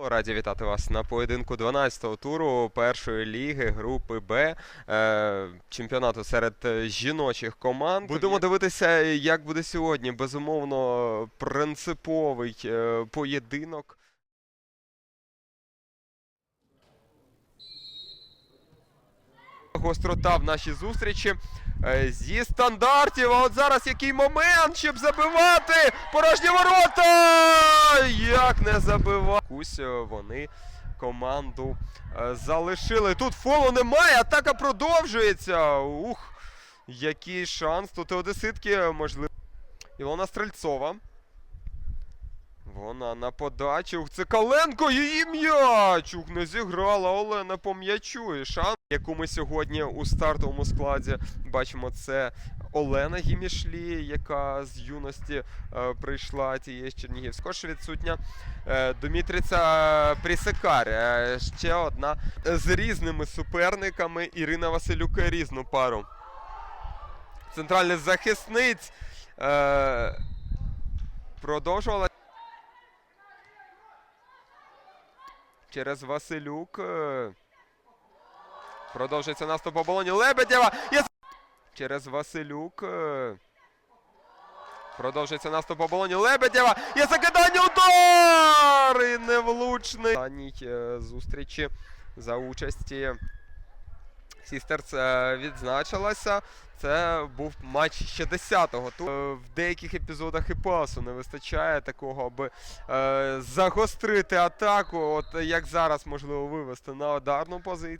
Раді вітати вас на поєдинку 12-го туру першої ліги групи Б е, чемпіонату серед жіночих команд. Будемо дивитися, як буде сьогодні. Безумовно, принциповий е, поєдинок. Гострота в нашій зустрічі зі стандартів. А от зараз який момент, щоб забивати порожні ворота! Як не забивати? Кусь е, вони команду е, залишили. Тут фолу немає, атака продовжується. Ух, який шанс. Тут одеситки, можливо. Ілона Стрельцова. Вона на подачі. Ух, це Каленко, її м'яч! Ух, не зіграла Олена по м'ячу. І шанс, яку ми сьогодні у стартовому складі бачимо, це Олена Гімішлі, яка з юності е, прийшла тієї з Чернігівського. Ж відсутня е, Домітриця Прісекар. Е, ще одна з різними суперниками Ірина Василюк різну пару. Центральний захисниць е, продовжувала. Через Василюк. Продовжується наступ оболоні Лебедєва. Є... Через Василюк. Продовжується наступ оболоні Лебедєва. Є закидання удар! І невлучний. Останній е, зустрічі за участі Сістерс е, відзначилася. Це був матч ще 10-го. Тут е, в деяких епізодах і пасу не вистачає такого, аби е, загострити атаку. От як зараз можливо вивести на ударну позицію.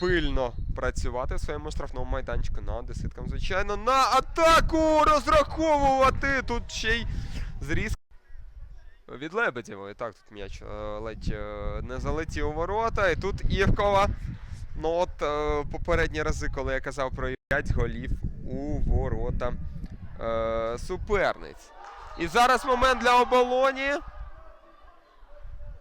Пильно працювати в своєму штрафному майданчику на десяткам, звичайно, на атаку розраховувати. Тут ще й зріз від Лебедєвої. Так, тут м'яч е, ледь не залетів у ворота. І тут Івкова. Ну от е, попередні рази, коли я казав про 5 голів у ворота е, суперниць. І зараз момент для оболоні.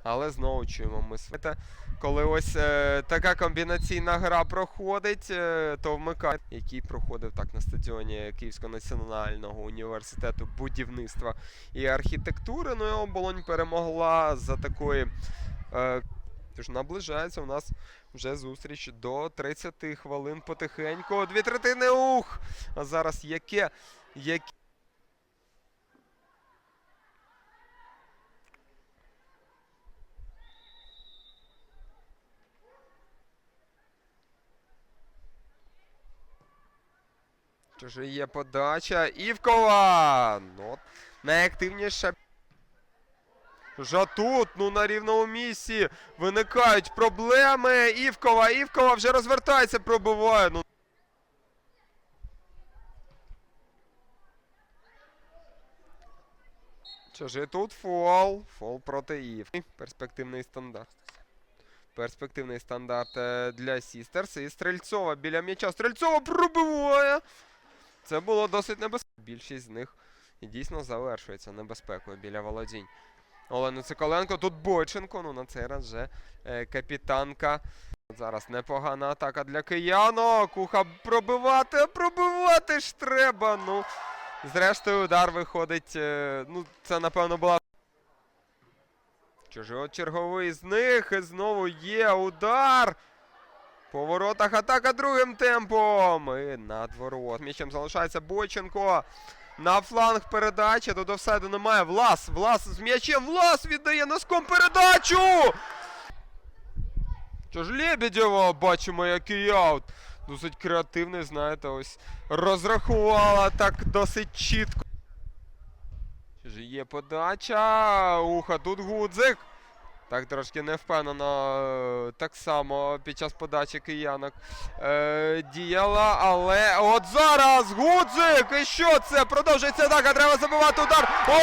Але знову чуємо ми света. Коли ось е, така комбінаційна гра проходить, е, то вмикає, який проходив так на стадіоні Київського національного університету будівництва і архітектури. Ну і оболонь перемогла за такої. Е, Тож наближається у нас вже зустріч до 30 хвилин потихеньку. Дві третини ух! А зараз яке. яке... Що є подача. Івкова! Ну, найактивніша. Вже тут, ну на рівному місці виникають проблеми. Івкова, Івкова вже розвертається, пробиває. Ну. Ж тут фол. Фол проти Ів. Перспективний стандарт. Перспективний стандарт е, для Сістерс. І Стрельцова біля м'яча. Стрельцова пробиває. Це було досить небезпечно. Більшість з них дійсно завершується небезпекою біля володінь. Олена Циколенко, тут Бойченко. Ну на цей раз вже е, капітанка. Зараз непогана атака для киянок. Куха пробивати, пробивати ж треба. Ну, зрештою, удар виходить. е, ну, це, напевно, була. Чужий черговий з них. І знову є удар. По воротах атака другим темпом. І над ворот. М'ячем залишається Бойченко. На фланг передача. Тут офсайду немає. Влас. Влас з м'ячем. Влас віддає носком передачу. Що ж Лебедєва, бачимо, який аут. Досить креативний, знаєте, ось розрахувала так досить чітко. Що ж є подача. Уха, тут Гудзик. Так трошки невпевнено. е, Так само під час подачі киянок е, діяла. Але от зараз Гудзик! І що це? Продовжується атака, треба забивати удар. О!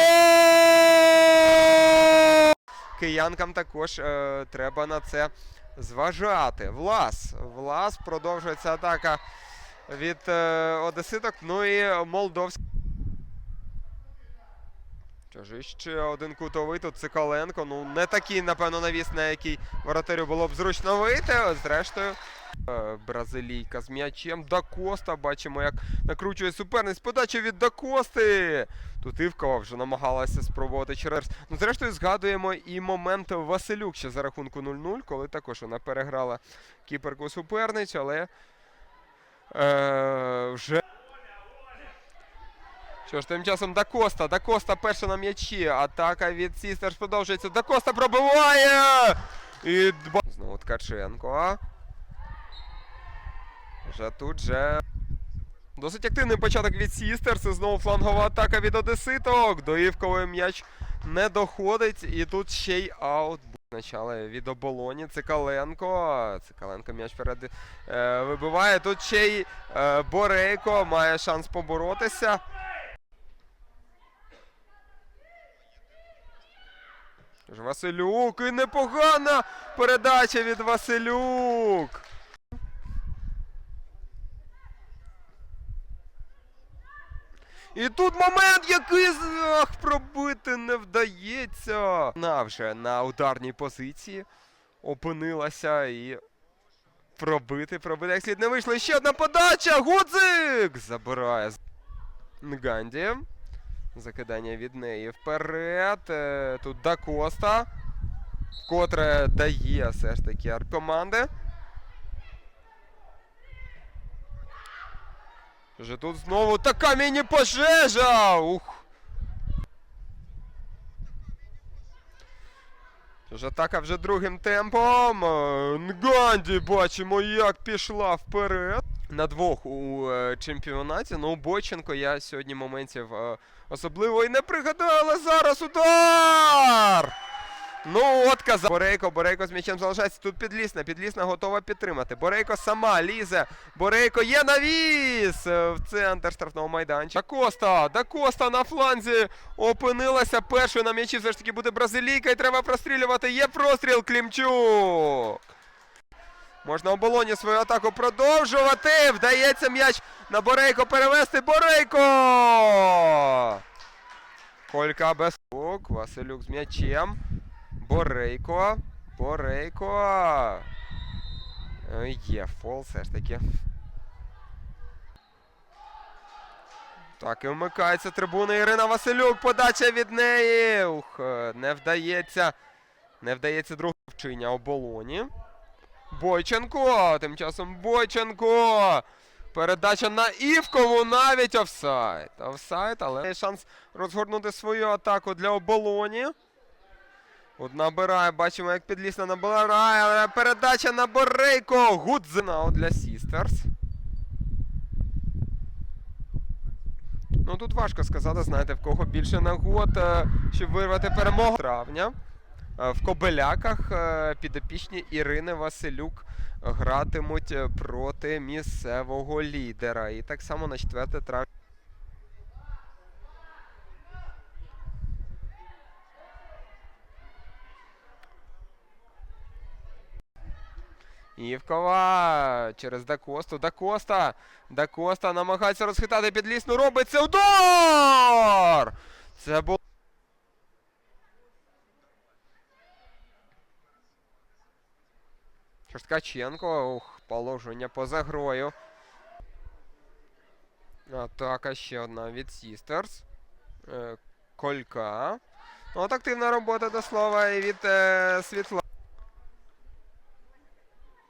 Киянкам також е, треба на це зважати. Влас. Влас продовжується атака від е, Одеситок. Ну і Молдовський. Що ще один кутовий тут Цикаленко. Ну, не такий, напевно, навіс, на який воротарю було б зручно вийти. Зрештою, Е, Бразилійка з м'ячем. Дакоста. Бачимо, як накручує суперниць. Подача від Дакости. Тут Івкова вже намагалася спробувати через. Ну, зрештою, згадуємо і момент Василюк ще за рахунку 0-0, коли також вона переграла кіперку суперниць, але е, вже. Що ж, тим часом Дакоста. Дакоста перша на м'ячі. Атака від Сістерс продовжується. Дакоста пробиває! І. Знову Ткаченко. Вже тут же. Досить активний початок від Сістерс. І знову флангова атака від Одеситок. До Івкової м'яч не доходить. І тут ще й аут. Почали від оболоні. Цикаленко. Цикаленко м'яч перед е, вибиває. Тут ще й е, Борейко має шанс поборотися. Василюк і непогана передача від Василюк. І тут момент, який ах, пробити не вдається. Вона вже на ударній позиції опинилася і пробити, пробити як слід не вийшло. Ще одна подача. Гудзик забирає Нганді. Закидання від неї вперед. Е, Тут Дакоста. Котре дає все ж таки арт команди. Вже тут знову така міні-пожежа! Ух! Тож атака вже другим темпом. Е, Нганді бачимо, як пішла вперед. На двох у е, чемпіонаті. Ну, Бойченко я сьогодні моментів е, особливо і не пригадаю, але зараз удар! Ну, от казав. Борейко, Борейко з м'ячем залишається. Тут підлісна. Підлісна готова підтримати. Борейко сама лізе. Борейко є навіс е, в центр штрафного майданчика. Дакоста, Дакоста на фланзі опинилася першою на м'ячі. Все ж таки буде бразилійка і треба прострілювати. Є простріл Клімчук. Можна оболоні свою атаку продовжувати. Вдається м'яч на Борейко перевести. Борейко! Колька без Ук, Василюк з м'ячем. Борейко. Борейко. Е, Є фол все ж таки. Так, і вмикається трибуна Ірина Василюк. Подача від неї. Ух, е, не вдається. Не вдається друга вчиня оболоні. Бойченко. Тим часом Бойченко. Передача на Івкову навіть офсайд. Офсайд, але є шанс розгорнути свою атаку для оболоні. От набирає, бачимо, як підлісна набирає, але передача на Борейко. Гудзина для Сістерс. Ну тут важко сказати, знаєте, в кого більше нагод, е, щоб вирвати перемогу травня. Е, В Кобеляках е, підопічні Ірини Василюк гратимуть е, проти місцевого лідера. І так само на 4 травня. Івкова через Дакосту. Дакоста. Дакоста намагається розхитати підлісну. Робиться удар! Це було. Ткаченко. Ух, положення поза грою. Атака ще одна від Сістерс. Е, Колька. Ну, От активна робота до слова і від е, Світла.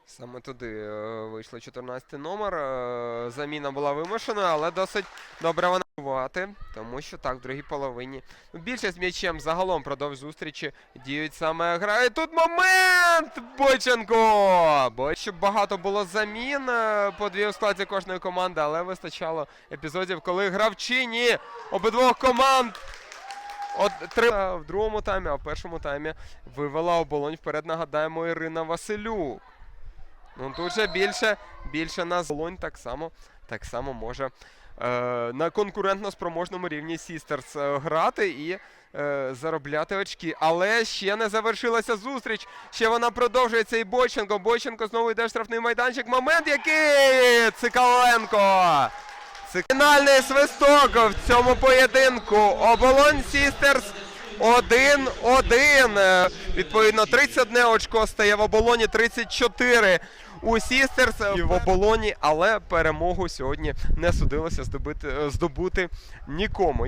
Саме туди е, вийшло 14 номер. Е, заміна була вимушена, але досить добре вона бувати, тому що так, в другій половині. Ну, більше з м'ячем загалом продовж зустрічі діють саме гра. Тут момент! Бойченко! Бо щоб багато було замін е, по дві у складі кожної команди, але вистачало епізодів, коли гравчині обидвох команд. От три в другому таймі, а в першому таймі вивела оболонь вперед. Нагадаємо Ірина Василюк. Ну тут же більше, більше на Золонь так само, так само може на конкурентно спроможному рівні Сістерс е, грати і е, заробляти очки. Але ще не завершилася зустріч. Ще вона продовжується і Бойченко. Бойченко знову йде в штрафний майданчик. Момент який! Цикаленко! Фінальний свисток в цьому поєдинку. Оболонь Сістерс 1-1. Е, Відповідно, 31 очко стає в оболоні 34 у Сістерс в оболоні, але перемогу сьогодні не судилося здобути, здобути нікому.